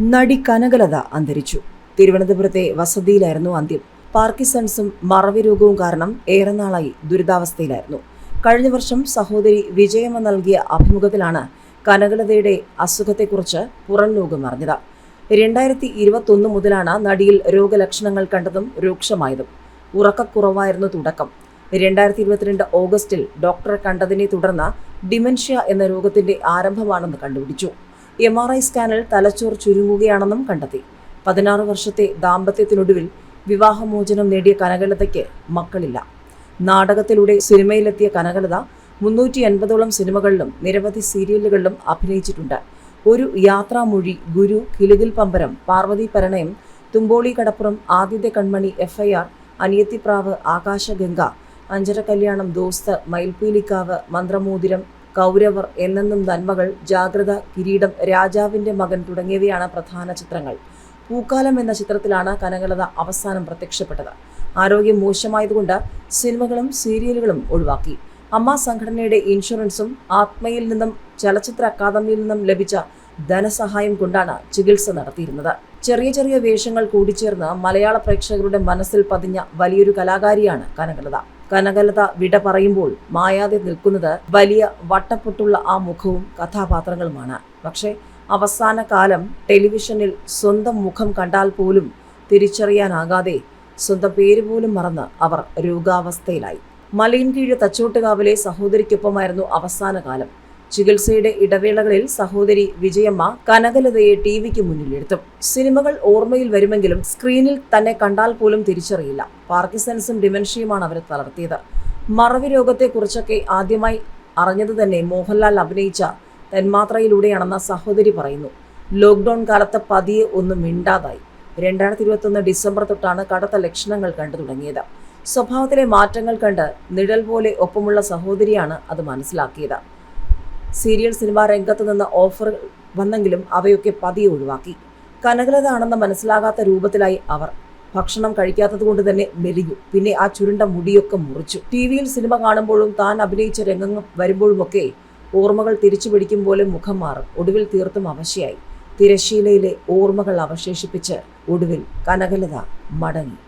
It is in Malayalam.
നടി കനകലത അന്തരിച്ചു. തിരുവനന്തപുരത്തെ വസതിയിലായിരുന്നു അന്ത്യം. പാർക്കിസൺസും മറവി രോഗവും കാരണം ഏറെ നാളായി ദുരിതാവസ്ഥയിലായിരുന്നു. കഴിഞ്ഞ വർഷം സഹോദരി വിജയമ്മ നൽകിയ അഭിമുഖത്തിലാണ് കനകലതയുടെ അസുഖത്തെക്കുറിച്ച് പുറം ലോകം അറിഞ്ഞത്. രണ്ടായിരത്തി ഇരുപത്തൊന്ന് മുതലാണ് നടിയിൽ രോഗലക്ഷണങ്ങൾ കണ്ടതും രൂക്ഷമായതും. ഉറക്കക്കുറവായിരുന്നു തുടക്കം. രണ്ടായിരത്തി ഇരുപത്തിരണ്ട് ഓഗസ്റ്റിൽ ഡോക്ടറെ കണ്ടതിനെ തുടർന്ന് ഡിമെൻഷ്യ എന്ന രോഗത്തിന്റെ ആരംഭമാണെന്ന് കണ്ടുപിടിച്ചു. എം ആർ ഐ സ്കാനിൽ തലച്ചോർ ചുരുങ്ങുകയാണെന്നും കണ്ടെത്തി. പതിനാറ് വർഷത്തെ ദാമ്പത്യത്തിനൊടുവിൽ വിവാഹമോചനം നേടിയ കനകലതയ്ക്ക് മക്കളില്ല. നാടകത്തിലൂടെ സിനിമയിലെത്തിയ കനകലത മുന്നൂറ്റി എൺപതോളം സിനിമകളിലും നിരവധി സീരിയലുകളിലും അഭിനയിച്ചിട്ടുണ്ട്. ഒരു Yathramozhi Guru Kilukil Pambaram Parvathi Parinayam Thumboli Kadappuram Aditya Kanmani F I R Aniyathipravu Akashaganga Anchara Kalyanam ദോസ്ത് മയിൽപ്പീലിക്കാവ് മന്ത്രമോതിരം കൗരവർ എന്നെന്നും നന്മകൾ ജാഗ്രത കിരീടം രാജാവിന്റെ മകൻ തുടങ്ങിയവയാണ് പ്രധാന ചിത്രങ്ങൾ. പൂക്കാലം എന്ന ചിത്രത്തിലാണ് കനകലത അവസാനം പ്രത്യക്ഷപ്പെട്ടത്. ആരോഗ്യം മോശമായതുകൊണ്ട് സിനിമകളും സീരിയലുകളും ഒഴിവാക്കി. അമ്മ സംഘടനയുടെ ഇൻഷുറൻസും ആത്മയിൽ നിന്നും ചലച്ചിത്ര അക്കാദമിയിൽ നിന്നും ലഭിച്ച ധനസഹായം കൊണ്ടാണ് ചികിത്സ നടത്തിയിരുന്നത്. ചെറിയ ചെറിയ വേഷങ്ങൾ കൂടിച്ചേർന്ന് മലയാള പ്രേക്ഷകരുടെ മനസ്സിൽ പതിഞ്ഞ വലിയൊരു കലാകാരിയാണ് കനകലത. കനകലത വിട പറയുമ്പോൾ മായാതെ നിൽക്കുന്നത് വലിയ വട്ടപ്പൊട്ടുള്ള ആ മുഖവും കഥാപാത്രങ്ങളുമാണ്. പക്ഷേ അവസാന കാലം ടെലിവിഷനിൽ സ്വന്തം മുഖം കണ്ടാൽ പോലും തിരിച്ചറിയാനാകാതെ സ്വന്തം പേര് പോലും മറന്ന് അവർ രോഗാവസ്ഥയിലായി. മലയിൻകീഴ് തച്ചോട്ടുകാവിലെ സഹോദരിക്കൊപ്പമായിരുന്നു അവസാന കാലം. ചികിത്സയുടെ ഇടവേളകളിൽ സഹോദരി വിജയമ്മ കനകലതയെ ടി വിക്ക് മുന്നിലെടുത്തു. സിനിമകൾ ഓർമ്മയിൽ വരുമെങ്കിലും സ്ക്രീനിൽ തന്നെ കണ്ടാൽ പോലും തിരിച്ചറിയില്ല. പാർക്കിസൺസും ഡിമെൻഷ്യയുമാണ് അവരെ തളർത്തിയത്. മറവി രോഗത്തെക്കുറിച്ചൊക്കെ ആദ്യമായി അറിഞ്ഞത് തന്നെ മോഹൻലാൽ അഭിനയിച്ച തന്മാത്രയിലൂടെയാണെന്ന സഹോദരി പറയുന്നു. ലോക്ക്ഡൌൺ കാലത്ത് പതിയെ ഒന്നും മിണ്ടാതായി. രണ്ടായിരത്തി ഇരുപത്തൊന്ന് ഡിസംബർ തൊട്ടാണ് കടുത്ത ലക്ഷണങ്ങൾ കണ്ടു തുടങ്ങിയത്. സ്വഭാവത്തിലെ മാറ്റങ്ങൾ കണ്ട് നിഴൽ പോലെ ഒപ്പമുള്ള സഹോദരിയാണ് അത് മനസ്സിലാക്കിയത്. സീരിയൽ സിനിമാ രംഗത്ത് നിന്ന് ഓഫർ വന്നെങ്കിലും അവയൊക്കെ പതിയെ ഒഴിവാക്കി. കനകലതാണെന്ന് മനസ്സിലാകാത്ത രൂപത്തിലായി അവർ. ഭക്ഷണം കഴിക്കാത്തത് കൊണ്ട് തന്നെ മെലിഞ്ഞു. പിന്നെ ആ ചുരുണ്ട മുടിയൊക്കെ മുറിച്ചു. ടി വിയിൽ സിനിമ കാണുമ്പോഴും താൻ അഭിനയിച്ച രംഗങ്ങൾ വരുമ്പോഴുമൊക്കെ ഓർമ്മകൾ തിരിച്ചു പിടിക്കും പോലെ മുഖം മാറും. ഒടുവിൽ തീർത്തും അവശയായി. തിരശീലയിലെ ഓർമ്മകൾ അവശേഷിപ്പിച്ച് ഒടുവിൽ കനകലത മടങ്ങി.